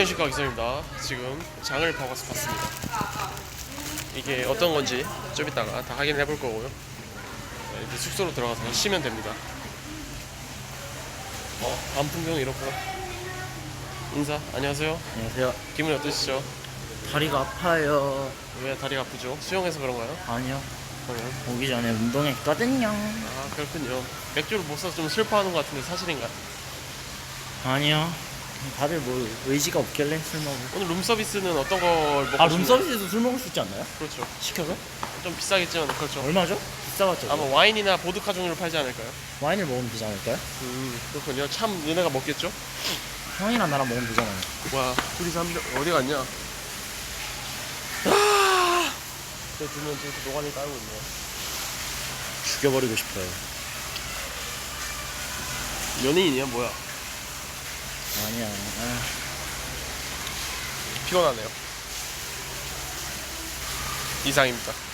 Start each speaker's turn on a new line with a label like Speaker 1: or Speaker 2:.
Speaker 1: 안녕하십니까 기성입니다. 지금 장을 보고 왔습니다. 이게 어떤 건지 좀 이따가 다 확인해 볼 거고요. 네, 이제 숙소로 들어가서 쉬면 됩니다. 어, 밤 풍경 이렇고 인사 안녕하세요.
Speaker 2: 안녕하세요.
Speaker 1: 기분이 어떠시죠?
Speaker 2: 다리가 아파요.
Speaker 1: 왜 다리가 아프죠? 수영해서 그런가요?
Speaker 2: 아니요.
Speaker 1: 그러면
Speaker 2: 오기 전에 운동했거든요.
Speaker 1: 아 그렇군요. 맥주를 못 사서 좀 슬퍼하는 것 같은데 사실인가?
Speaker 2: 아니요. 다들 뭐 의지가 없길래 술 먹고.
Speaker 1: 오늘 룸 서비스는 어떤 걸 먹고
Speaker 2: 아,
Speaker 1: 싶나요?
Speaker 2: 룸서비스에서 술 먹을 수 있지 않나요?
Speaker 1: 그렇죠.
Speaker 2: 시켜서?
Speaker 1: 좀 비싸겠지만 그렇죠.
Speaker 2: 얼마죠? 비싸봤죠?
Speaker 1: 아마 와인이나 보드카 종류를 팔지 않을까요?
Speaker 2: 와인을 먹으면 되지 않을까요?
Speaker 1: 음 그렇군요. 참 너네가 먹겠죠?
Speaker 2: 형이랑 나랑 먹으면 되잖아요.
Speaker 1: 와 둘이서 한 명- 어디 갔냐? 아! 저 두면 저렇게 노가리 따르고 있네요.
Speaker 2: 죽여버리고 싶어요.
Speaker 1: 연예인이야 뭐야?
Speaker 2: 아니야. 아,
Speaker 1: 피곤하네요. 이상입니다.